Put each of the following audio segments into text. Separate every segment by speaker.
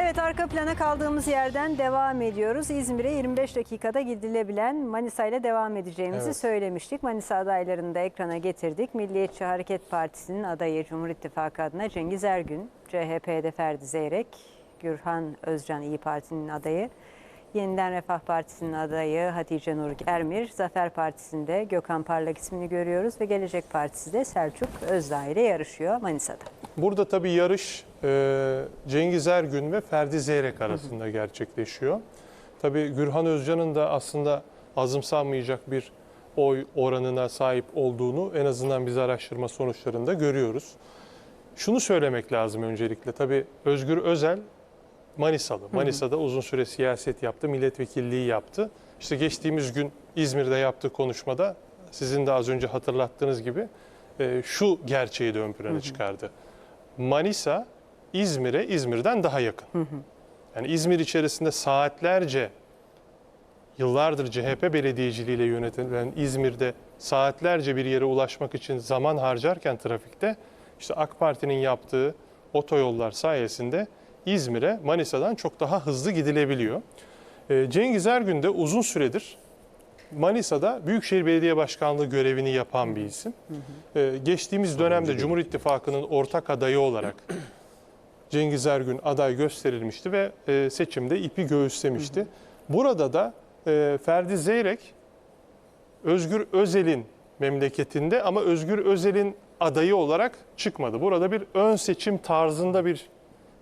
Speaker 1: Evet arka plana kaldığımız yerden devam ediyoruz. İzmir'e 25 dakikada gidilebilen Manisa ile devam edeceğimizi
Speaker 2: Evet.
Speaker 1: söylemiştik. Manisa adaylarını da ekrana getirdik. Milliyetçi Hareket Partisi'nin adayı Cumhur İttifakı adına Cengiz Ergün, CHP'de Ferdi Zeyrek, Gürhan Özcan İyi Parti'nin adayı, Yeniden Refah Partisi'nin adayı Hatice Nur Ermir, Zafer Partisi'nde Gökhan Parlak ismini görüyoruz ve Gelecek Partisi de Selçuk Özdağ ile yarışıyor Manisa'da.
Speaker 2: Burada tabii yarış e, Cengiz Ergün ve Ferdi Zeyrek arasında gerçekleşiyor. Tabii Gürhan Özcan'ın da aslında azımsanmayacak bir oy oranına sahip olduğunu en azından biz araştırma sonuçlarında görüyoruz. Şunu söylemek lazım öncelikle. Tabii Özgür Özel Manisalı. Manisa'da uzun süre siyaset yaptı, milletvekilliği yaptı. İşte geçtiğimiz gün İzmir'de yaptığı konuşmada sizin de az önce hatırlattığınız gibi e, şu gerçeği de ön plana çıkardı. Manisa İzmir'e İzmir'den daha yakın. Yani İzmir içerisinde saatlerce yıllardır CHP belediyeciliğiyle yönetilen İzmir'de saatlerce bir yere ulaşmak için zaman harcarken trafikte işte AK Parti'nin yaptığı otoyollar sayesinde İzmir'e Manisa'dan çok daha hızlı gidilebiliyor. Ee, Cengiz Ergün de uzun süredir Manisa'da Büyükşehir Belediye Başkanlığı görevini yapan bir isim. Ee, geçtiğimiz dönemde Cumhur İttifakı'nın ortak adayı olarak Cengiz Ergün aday gösterilmişti ve e, seçimde ipi göğüslemişti. Burada da e, Ferdi Zeyrek Özgür Özel'in memleketinde ama Özgür Özel'in adayı olarak çıkmadı. Burada bir ön seçim tarzında bir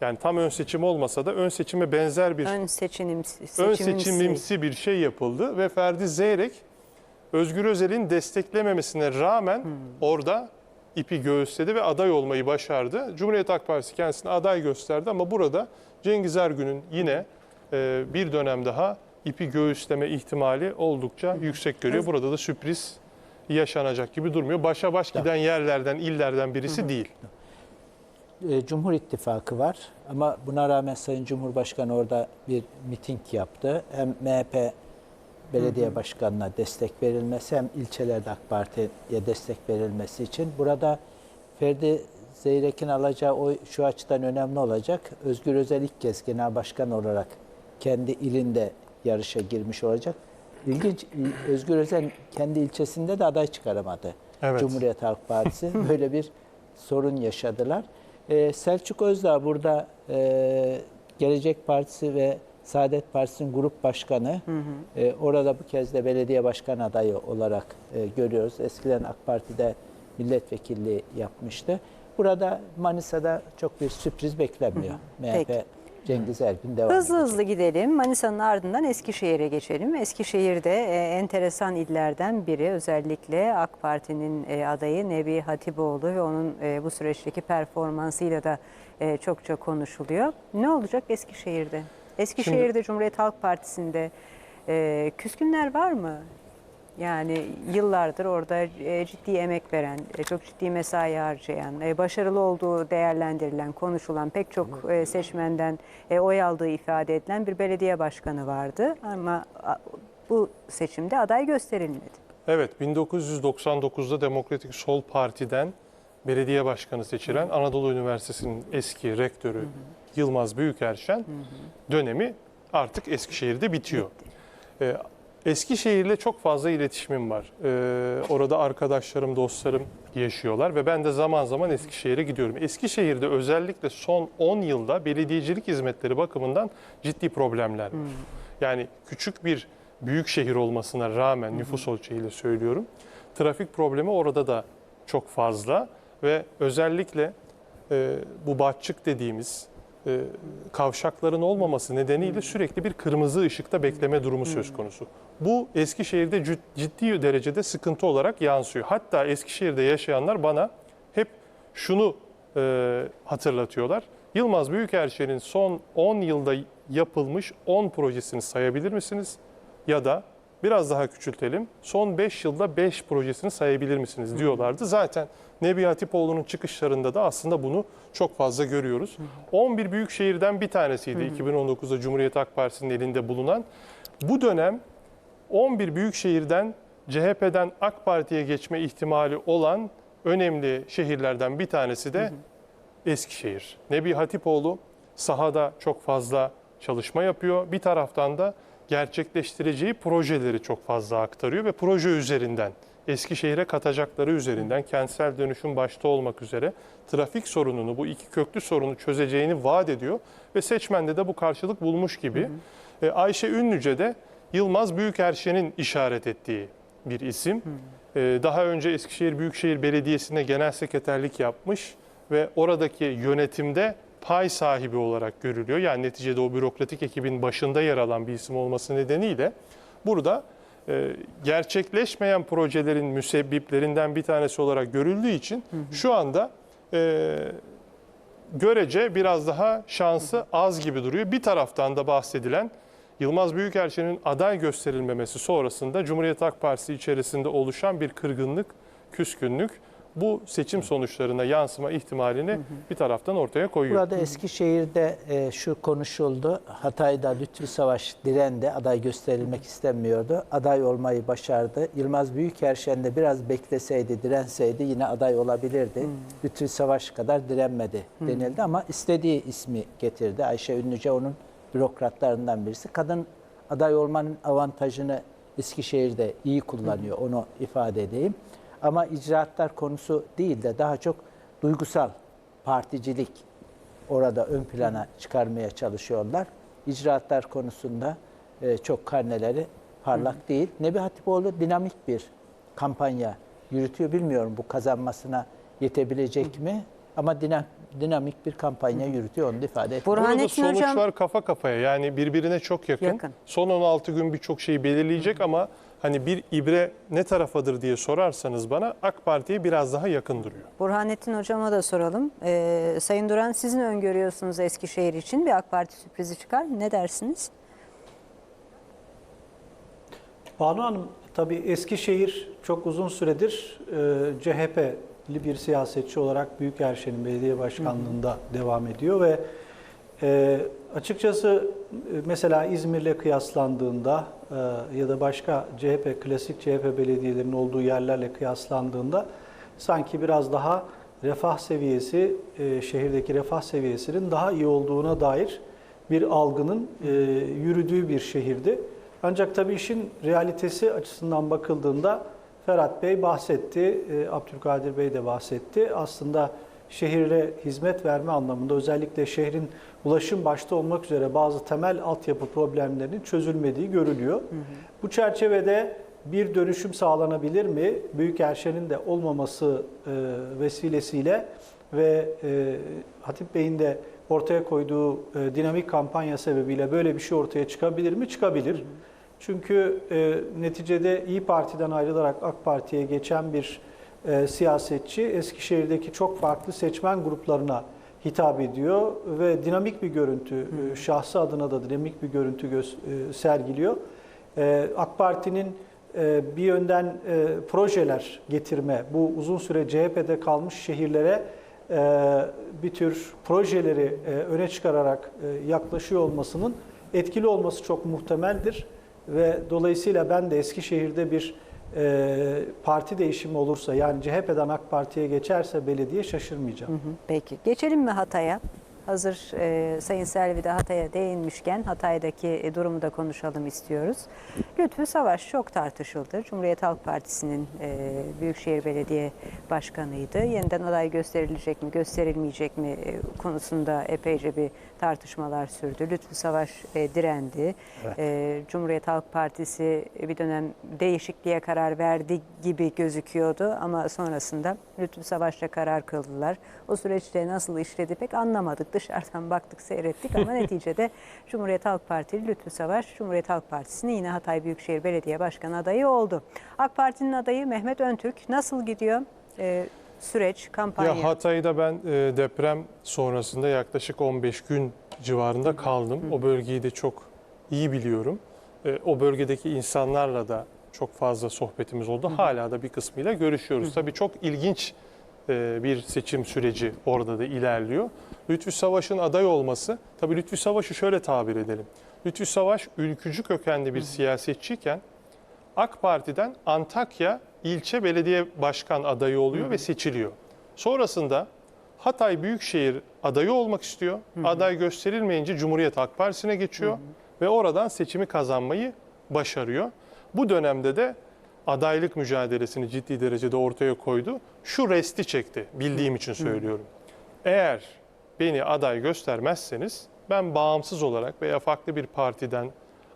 Speaker 2: yani tam ön seçim olmasa da ön seçime benzer bir
Speaker 1: Ön seçimimsi.
Speaker 2: ön
Speaker 1: seçimimsi.
Speaker 2: bir şey yapıldı ve Ferdi Zeyrek Özgür Özel'in desteklememesine rağmen orada ipi göğüsledi ve aday olmayı başardı. Cumhuriyet Halk Partisi kendisine aday gösterdi ama burada Cengiz Ergün'ün yine e, bir dönem daha ipi göğüsleme ihtimali oldukça yüksek görüyor. Burada da sürpriz yaşanacak gibi durmuyor. Başa baş giden yerlerden, illerden birisi değil.
Speaker 3: E, Cumhur İttifakı var ama buna rağmen Sayın Cumhurbaşkanı orada bir miting yaptı. Hem MHP belediye başkanına destek verilmesi hem ilçelerde AK Parti'ye destek verilmesi için burada Ferdi Zeyrek'in alacağı oy şu açıdan önemli olacak. Özgür Özel ilk kez genel başkan olarak kendi ilinde yarışa girmiş olacak. İlginç, Özgür Özel kendi ilçesinde de aday çıkaramadı.
Speaker 2: Evet.
Speaker 3: Cumhuriyet Halk Partisi böyle bir sorun yaşadılar. Ee, Selçuk Özdağ burada e, Gelecek Partisi ve Saadet Partisi'nin grup başkanı. Ee, orada bu kez de belediye başkan adayı olarak e, görüyoruz. Eskiden AK Parti'de milletvekilliği yapmıştı. Burada Manisa'da çok bir sürpriz beklenmiyor. MHP
Speaker 1: Peki.
Speaker 3: Cengiz Ergün devam
Speaker 1: Hızlı
Speaker 3: edecek.
Speaker 1: hızlı gidelim. Manisa'nın ardından Eskişehir'e geçelim. Eskişehir'de e, enteresan illerden biri özellikle AK Parti'nin e, adayı Nebi Hatipoğlu ve onun e, bu süreçteki performansıyla da e, çokça konuşuluyor. Ne olacak Eskişehir'de? Eskişehir'de Cumhuriyet Halk Partisi'nde e, küskünler var mı? Yani yıllardır orada e, ciddi emek veren, e, çok ciddi mesai harcayan, e, başarılı olduğu değerlendirilen, konuşulan pek çok seçmenden oy aldığı ifade edilen bir belediye başkanı vardı. Ama bu seçimde aday gösterilmedi.
Speaker 2: Evet, 1999'da Demokratik Sol Parti'den belediye başkanı seçilen Anadolu Üniversitesi'nin eski rektörü Yılmaz Büyükerşen dönemi artık Eskişehir'de bitiyor. Ee, Eskişehir'le çok fazla iletişimim var. Ee, orada arkadaşlarım, dostlarım yaşıyorlar ve ben de zaman zaman Eskişehir'e gidiyorum. Eskişehir'de özellikle son 10 yılda belediyecilik hizmetleri bakımından ciddi problemler var. Yani küçük bir büyük şehir olmasına rağmen nüfus ölçeğiyle söylüyorum. Trafik problemi orada da çok fazla ve özellikle e, bu batçık dediğimiz e, kavşakların olmaması nedeniyle sürekli bir kırmızı ışıkta bekleme durumu söz konusu. Bu Eskişehir'de cid- ciddi derecede sıkıntı olarak yansıyor. Hatta Eskişehir'de yaşayanlar bana hep şunu e, hatırlatıyorlar. Yılmaz Büyükerşen'in son 10 yılda yapılmış 10 projesini sayabilir misiniz? Ya da biraz daha küçültelim. Son 5 yılda 5 projesini sayabilir misiniz diyorlardı. Zaten Nebi Hatipoğlu'nun çıkışlarında da aslında bunu çok fazla görüyoruz. 11 büyük şehirden bir tanesiydi 2019'da Cumhuriyet Halk Partisi'nin elinde bulunan. Bu dönem 11 büyük şehirden CHP'den AK Parti'ye geçme ihtimali olan önemli şehirlerden bir tanesi de Eskişehir. Nebi Hatipoğlu sahada çok fazla çalışma yapıyor. Bir taraftan da gerçekleştireceği projeleri çok fazla aktarıyor ve proje üzerinden Eskişehir'e katacakları üzerinden kentsel dönüşüm başta olmak üzere trafik sorununu bu iki köklü sorunu çözeceğini vaat ediyor ve seçmende de bu karşılık bulmuş gibi. E, Ayşe Ünlüce de Yılmaz Büyükerşen'in işaret ettiği bir isim. E, Daha önce Eskişehir Büyükşehir Belediyesi'ne genel sekreterlik yapmış ve oradaki yönetimde pay sahibi olarak görülüyor. Yani neticede o bürokratik ekibin başında yer alan bir isim olması nedeniyle burada e, gerçekleşmeyen projelerin müsebbiplerinden bir tanesi olarak görüldüğü için şu anda e, görece biraz daha şansı az gibi duruyor. Bir taraftan da bahsedilen Yılmaz Büyükerşen'in aday gösterilmemesi sonrasında Cumhuriyet Halk Partisi içerisinde oluşan bir kırgınlık, küskünlük bu seçim sonuçlarına yansıma ihtimalini bir taraftan ortaya koyuyor.
Speaker 3: Burada Eskişehir'de e, şu konuşuldu. Hatay'da Lütfü Savaş direndi. Aday gösterilmek istemiyordu. Aday olmayı başardı. Yılmaz Büyükerşen de biraz bekleseydi, direnseydi yine aday olabilirdi. Lütfü Savaş kadar direnmedi denildi ama istediği ismi getirdi. Ayşe Ünlüce onun bürokratlarından birisi. Kadın aday olmanın avantajını Eskişehir'de iyi kullanıyor. Onu ifade edeyim. Ama icraatlar konusu değil de daha çok duygusal particilik orada ön plana çıkarmaya çalışıyorlar. İcraatlar konusunda e, çok karneleri parlak değil. Nebi Hatipoğlu dinamik bir kampanya yürütüyor. Bilmiyorum bu kazanmasına yetebilecek mi? Ama dina- dinamik bir kampanya yürütüyor onu da ifade ettim.
Speaker 1: Burhan-
Speaker 2: Burada sonuçlar
Speaker 1: Hocam-
Speaker 2: kafa kafaya yani birbirine çok yakın.
Speaker 1: Yakın.
Speaker 2: Son 16 gün birçok şeyi belirleyecek ama hani bir ibre ne tarafadır diye sorarsanız bana AK Parti'ye biraz daha yakın duruyor.
Speaker 1: Burhanettin Hocam'a da soralım. Ee, Sayın Duran siz ne öngörüyorsunuz Eskişehir için? Bir AK Parti sürprizi çıkar? Ne dersiniz?
Speaker 4: Banu Hanım, tabii Eskişehir çok uzun süredir e, CHP'li bir siyasetçi olarak Büyükerşen'in belediye başkanlığında devam ediyor ve e, açıkçası e, mesela İzmir'le kıyaslandığında e, ya da başka CHP, klasik CHP belediyelerinin olduğu yerlerle kıyaslandığında sanki biraz daha refah seviyesi, e, şehirdeki refah seviyesinin daha iyi olduğuna dair bir algının e, yürüdüğü bir şehirdi. Ancak tabii işin realitesi açısından bakıldığında Ferhat Bey bahsetti, e, Abdülkadir Bey de bahsetti. Aslında şehire hizmet verme anlamında özellikle şehrin ulaşım başta olmak üzere bazı temel altyapı problemlerinin çözülmediği görülüyor. Bu çerçevede bir dönüşüm sağlanabilir mi? Büyükerşen'in de olmaması e, vesilesiyle ve e, Hatip Bey'in de ortaya koyduğu dinamik kampanya sebebiyle böyle bir şey ortaya çıkabilir mi? Çıkabilir. Çünkü e, neticede İyi Parti'den ayrılarak AK Parti'ye geçen bir e, siyasetçi Eskişehir'deki çok farklı seçmen gruplarına hitap ediyor ve dinamik bir görüntü, e, şahsı adına da dinamik bir görüntü gös- e, sergiliyor. E, AK Parti'nin e, bir yönden e, projeler getirme, bu uzun süre CHP'de kalmış şehirlere e, bir tür projeleri e, öne çıkararak e, yaklaşıyor olmasının etkili olması çok muhtemeldir. Ve dolayısıyla ben de Eskişehir'de bir e, parti değişimi olursa yani CHP'den AK Parti'ye geçerse belediye şaşırmayacağım.
Speaker 1: Peki. Geçelim mi Hatay'a? Hazır e, Sayın Selvi de Hatay'a değinmişken Hatay'daki e, durumu da konuşalım istiyoruz. Lütfü Savaş çok tartışıldı. Cumhuriyet Halk Partisi'nin e, Büyükşehir Belediye Başkanı'ydı. Yeniden aday gösterilecek mi, gösterilmeyecek mi e, konusunda epeyce bir tartışmalar sürdü. Lütfü Savaş e, direndi. E, Cumhuriyet Halk Partisi bir dönem değişikliğe karar verdi gibi gözüküyordu ama sonrasında Lütfü Savaş'la karar kıldılar. O süreçte nasıl işledi pek anlamadık. Dışarıdan baktık, seyrettik ama neticede Cumhuriyet Halk Partili Lütfü Savaş, Cumhuriyet Halk Partisi'nin yine Hatay Büyükşehir Belediye Başkanı adayı oldu. AK Parti'nin adayı Mehmet Öntürk. Nasıl gidiyor e, süreç, kampanya?
Speaker 2: Ya Hatay'da ben e, deprem sonrasında yaklaşık 15 gün civarında kaldım. O bölgeyi de çok iyi biliyorum. E, o bölgedeki insanlarla da çok fazla sohbetimiz oldu. Hala da bir kısmıyla görüşüyoruz. Tabii çok ilginç e, bir seçim süreci orada da ilerliyor. Lütfü Savaş'ın aday olması, tabii Lütfü Savaş'ı şöyle tabir edelim. Lütfü Savaş ülkücü kökenli bir siyasetçiyken AK Parti'den Antakya ilçe belediye başkan adayı oluyor ve seçiliyor. Sonrasında Hatay Büyükşehir adayı olmak istiyor. Aday gösterilmeyince Cumhuriyet Halk Partisi'ne geçiyor ve oradan seçimi kazanmayı başarıyor. Bu dönemde de adaylık mücadelesini ciddi derecede ortaya koydu. Şu resti çekti. Bildiğim için söylüyorum. Eğer beni aday göstermezseniz ben bağımsız olarak veya farklı bir partiden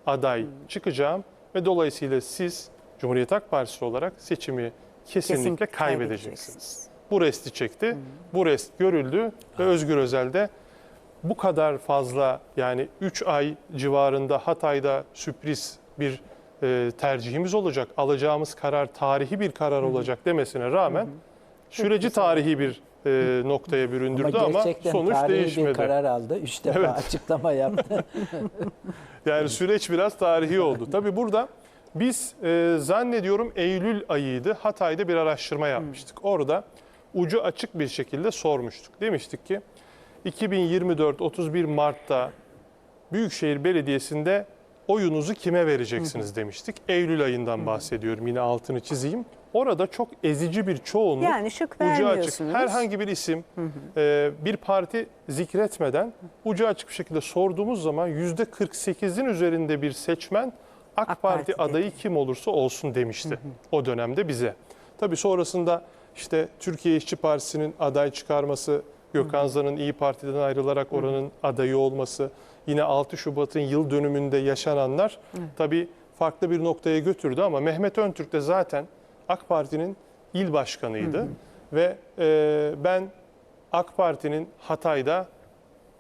Speaker 2: aday çıkacağım ve dolayısıyla siz Cumhuriyet Halk Partisi olarak seçimi kesinlikle,
Speaker 1: Kesinlikle
Speaker 2: kaybedeceksiniz. Bu resti çekti. Bu rest görüldü ve Özgür Özel de bu kadar fazla yani 3 ay civarında Hatay'da sürpriz bir e, tercihimiz olacak. Alacağımız karar tarihi bir karar olacak demesine rağmen süreci tarihi bir e, noktaya büründürdü ama,
Speaker 3: gerçekten
Speaker 2: sonuç değişmedi.
Speaker 3: bir karar aldı. Üç defa
Speaker 2: Evet.
Speaker 3: açıklama yaptı.
Speaker 2: Yani süreç biraz tarihi oldu. Tabii burada biz e, zannediyorum Eylül ayıydı Hatay'da bir araştırma yapmıştık. Orada ucu açık bir şekilde sormuştuk. Demiştik ki 2024-31 Mart'ta Büyükşehir Belediyesi'nde oyunuzu kime vereceksiniz demiştik. Eylül ayından bahsediyorum yine altını çizeyim. Orada çok ezici bir çoğunluk
Speaker 1: Yani şık
Speaker 2: ucu açık. herhangi bir isim e, bir parti zikretmeden ucu açık bir şekilde sorduğumuz zaman yüzde 48'in üzerinde bir seçmen AK,
Speaker 1: AK
Speaker 2: Parti,
Speaker 1: Parti dedi.
Speaker 2: adayı kim olursa olsun demişti o dönemde bize. Tabii sonrasında işte Türkiye İşçi Partisi'nin aday çıkarması, Gökhan Zan'ın İyi Parti'den ayrılarak oranın adayı olması, yine 6 Şubat'ın yıl dönümünde yaşananlar tabii farklı bir noktaya götürdü ama Mehmet Öntürk de zaten AK Parti'nin il başkanıydı ve e, ben AK Parti'nin Hatay'da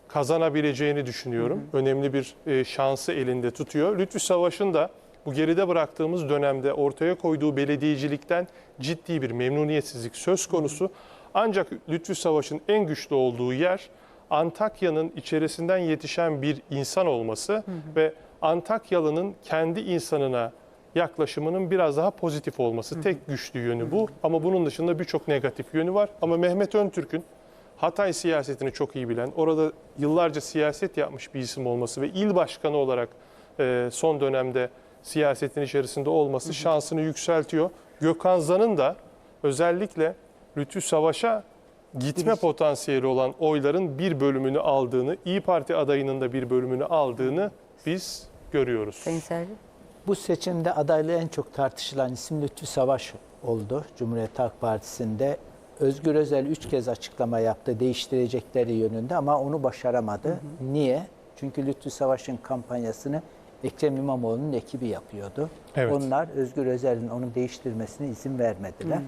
Speaker 2: kazanabileceğini düşünüyorum. Önemli bir e, şansı elinde tutuyor. Lütfü Savaş'ın da bu geride bıraktığımız dönemde ortaya koyduğu belediyecilikten ciddi bir memnuniyetsizlik söz konusu. Ancak Lütfü Savaş'ın en güçlü olduğu yer Antakya'nın içerisinden yetişen bir insan olması ve Antakyalı'nın kendi insanına yaklaşımının biraz daha pozitif olması. Tek güçlü yönü bu ama bunun dışında birçok negatif yönü var. Ama Mehmet Öntürk'ün Hatay siyasetini çok iyi bilen, orada yıllarca siyaset yapmış bir isim olması ve il başkanı olarak e, son dönemde siyasetin içerisinde olması şansını yükseltiyor. Gökhan Zan'ın da özellikle Lütfü Savaş'a gitme potansiyeli olan oyların bir bölümünü aldığını, İyi Parti adayının da bir bölümünü aldığını biz görüyoruz.
Speaker 1: Sayın Selvi.
Speaker 3: Bu seçimde adaylığı en çok tartışılan isim Lütfü Savaş oldu. Cumhuriyet Halk Partisi'nde Özgür Özel üç kez açıklama yaptı değiştirecekleri yönünde ama onu başaramadı. Niye? Çünkü Lütfü Savaş'ın kampanyasını Ekrem İmamoğlu'nun ekibi yapıyordu.
Speaker 2: Evet.
Speaker 3: Onlar Özgür Özel'in onu değiştirmesine izin vermediler.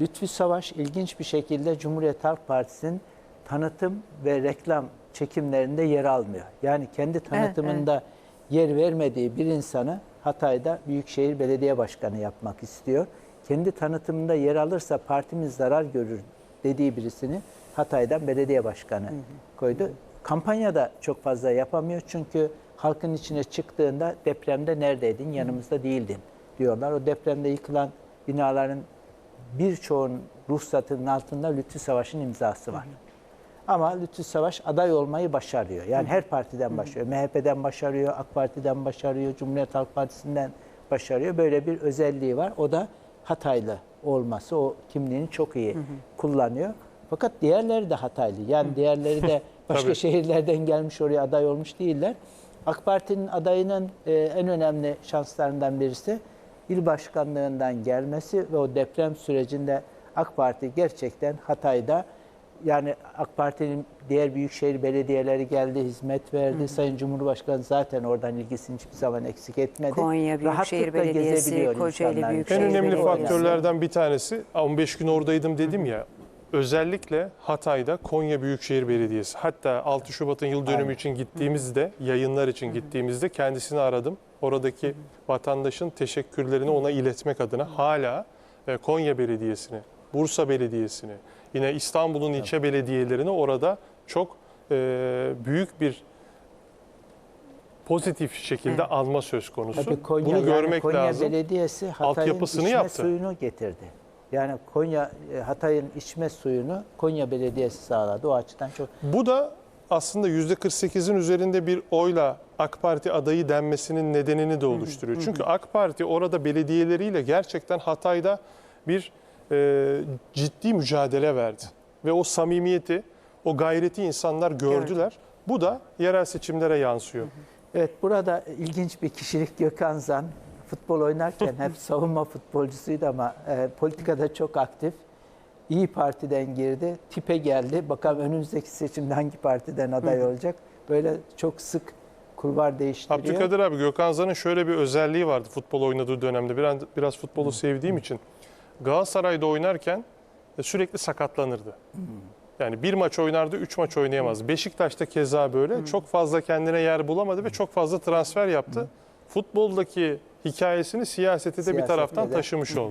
Speaker 3: Lütfü Savaş ilginç bir şekilde Cumhuriyet Halk Partisi'nin tanıtım ve reklam çekimlerinde yer almıyor. Yani kendi tanıtımında yer vermediği bir insanı Hatay'da Büyükşehir Belediye Başkanı yapmak istiyor. Kendi tanıtımında yer alırsa partimiz zarar görür dediği birisini Hatay'dan belediye başkanı koydu. Kampanyada çok fazla yapamıyor çünkü halkın içine çıktığında depremde neredeydin, yanımızda değildin diyorlar. O depremde yıkılan binaların birçoğun ruhsatının altında Lütfü Savaş'ın imzası var. Ama Lütfü Savaş aday olmayı başarıyor. Yani her partiden başarıyor. MHP'den başarıyor, AK Parti'den başarıyor, Cumhuriyet Halk Partisi'nden başarıyor. Böyle bir özelliği var. O da Hataylı olması. O kimliğini çok iyi kullanıyor. Fakat diğerleri de Hataylı. Yani diğerleri de başka şehirlerden gelmiş oraya aday olmuş değiller. AK Parti'nin adayının e, en önemli şanslarından birisi il başkanlığından gelmesi ve o deprem sürecinde AK Parti gerçekten Hatay'da yani AK Parti'nin diğer büyükşehir belediyeleri geldi, hizmet verdi. Sayın Cumhurbaşkanı zaten oradan ilgisini hiçbir zaman eksik etmedi.
Speaker 1: Konya Büyükşehir Belediyesi, Kocaeli. Büyükşehir
Speaker 2: En önemli
Speaker 1: Belediyesi.
Speaker 2: faktörlerden bir tanesi 15 gün oradaydım dedim ya. Özellikle Hatay'da Konya Büyükşehir Belediyesi. Hatta 6 Şubat'ın yıl dönümü
Speaker 3: Aynen.
Speaker 2: için gittiğimizde, yayınlar için gittiğimizde kendisini aradım. Oradaki vatandaşın teşekkürlerini ona iletmek adına hala e, Konya Belediyesi'ni, Bursa Belediyesi'ni, yine İstanbul'un ilçe belediyelerini orada çok e, büyük bir pozitif şekilde
Speaker 1: Evet.
Speaker 2: alma söz konusu.
Speaker 3: Tabii Konya,
Speaker 2: Bunu
Speaker 3: yani
Speaker 2: görmek
Speaker 3: Konya
Speaker 2: lazım.
Speaker 3: Belediyesi Hatay'ın içme
Speaker 2: yaptı.
Speaker 3: suyunu getirdi. Yani Konya e, Hatay'ın içme suyunu Konya Belediyesi sağladı. O açıdan çok
Speaker 2: Bu da aslında %48'in üzerinde bir oyla AK Parti adayı denmesinin nedenini de oluşturuyor. Çünkü AK Parti orada belediyeleriyle gerçekten Hatay'da bir e, ciddi mücadele verdi. ve o samimiyeti, o gayreti insanlar gördüler. Bu da yerel seçimlere yansıyor.
Speaker 3: Evet burada ilginç bir kişilik Gökhan Zan. Futbol oynarken hep savunma futbolcusuydu ama e, politikada çok aktif. İyi Parti'den girdi, tipe geldi. Bakalım önümüzdeki seçimde hangi partiden aday olacak. Böyle çok sık kulvar değiştiriyor.
Speaker 2: Abdülkadir abi Gökhan Zan'ın şöyle bir özelliği vardı futbol oynadığı dönemde. Biraz, biraz futbolu sevdiğim için. Galatasaray'da oynarken e, sürekli sakatlanırdı. Yani bir maç oynardı, üç maç oynayamazdı. Beşiktaş'ta keza böyle. Çok fazla kendine yer bulamadı ve çok fazla transfer yaptı. Futboldaki hikayesini siyasete de bir
Speaker 3: Siyasete
Speaker 2: taraftan
Speaker 3: de.
Speaker 2: taşımış oldu.